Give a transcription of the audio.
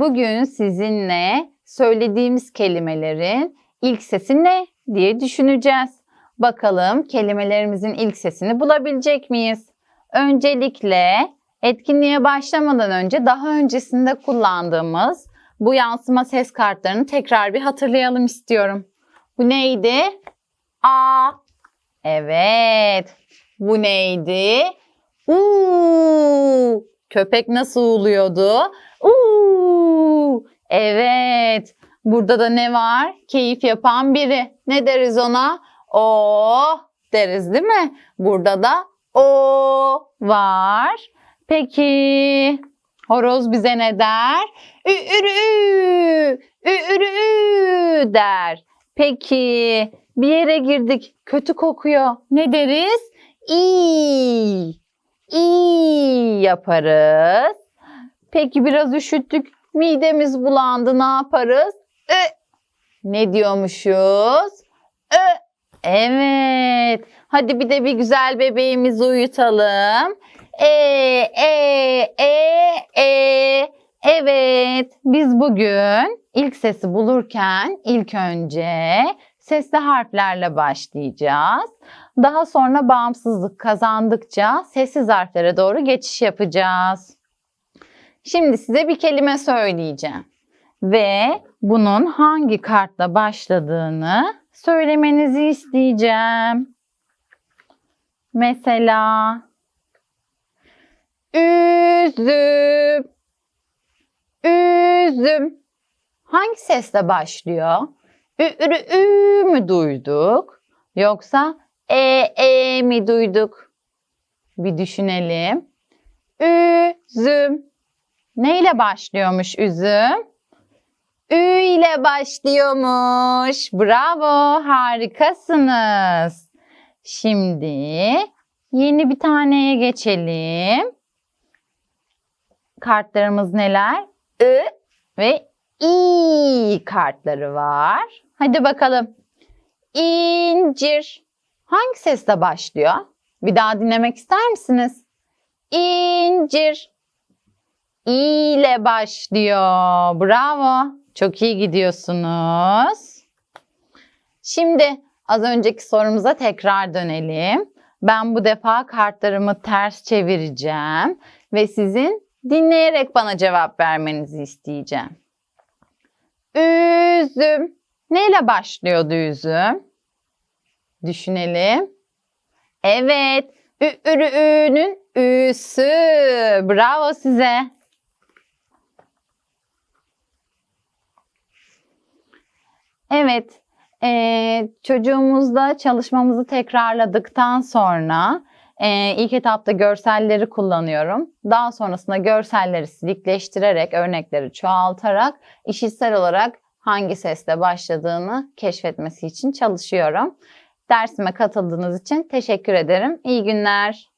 Bugün sizinle söylediğimiz kelimelerin ilk sesi ne diye düşüneceğiz. Bakalım kelimelerimizin ilk sesini bulabilecek miyiz? Öncelikle etkinliğe başlamadan önce daha öncesinde kullandığımız bu yansıma ses kartlarını tekrar bir hatırlayalım istiyorum. Bu neydi? A. Evet. Bu neydi? Uuu. Köpek nasıl uluyordu? Uuu. Evet. Burada da ne var? Keyif yapan biri. Ne deriz ona? O deriz değil mi? Burada da o var. Peki horoz bize ne der? Ü ürü ü ürü ü der. Peki bir yere girdik kötü kokuyor. Ne deriz? İ İ yaparız. Peki biraz üşüttük. Midemiz bulandı ne yaparız? Ö. Ne diyormuşuz? Ö. Evet. Hadi bir de bir güzel bebeğimizi uyutalım. E, e, e, e. Evet, biz bugün ilk sesi bulurken ilk önce sesli harflerle başlayacağız. Daha sonra bağımsızlık kazandıkça sessiz harflere doğru geçiş yapacağız. Şimdi size bir kelime söyleyeceğim ve bunun hangi kartla başladığını söylemenizi isteyeceğim. Mesela üzüm üzüm hangi sesle başlıyor? Ü, ürü, ü mü duyduk? Yoksa e, e mi duyduk? Bir düşünelim. Üzüm. Neyle başlıyormuş üzüm? Ü ile başlıyormuş. Bravo, harikasınız. Şimdi yeni bir taneye geçelim. Kartlarımız neler? I ve İ kartları var. Hadi bakalım. İncir. Hangi sesle başlıyor? Bir daha dinlemek ister misiniz? İncir. İ ile başlıyor. Bravo. Çok iyi gidiyorsunuz. Şimdi az önceki sorumuza tekrar dönelim. Ben bu defa kartlarımı ters çevireceğim ve sizin dinleyerek bana cevap vermenizi isteyeceğim. Üzüm. Neyle başlıyordu üzüm? Düşünelim. Evet. Ü, ürü, ü'nün ü'sü. Bravo size. Evet. Ee, çocuğumuzda çalışmamızı tekrarladıktan sonra ee, ilk etapta görselleri kullanıyorum. Daha sonrasında görselleri silikleştirerek, örnekleri çoğaltarak işitsel olarak hangi sesle başladığını keşfetmesi için çalışıyorum. Dersime katıldığınız için teşekkür ederim. İyi günler.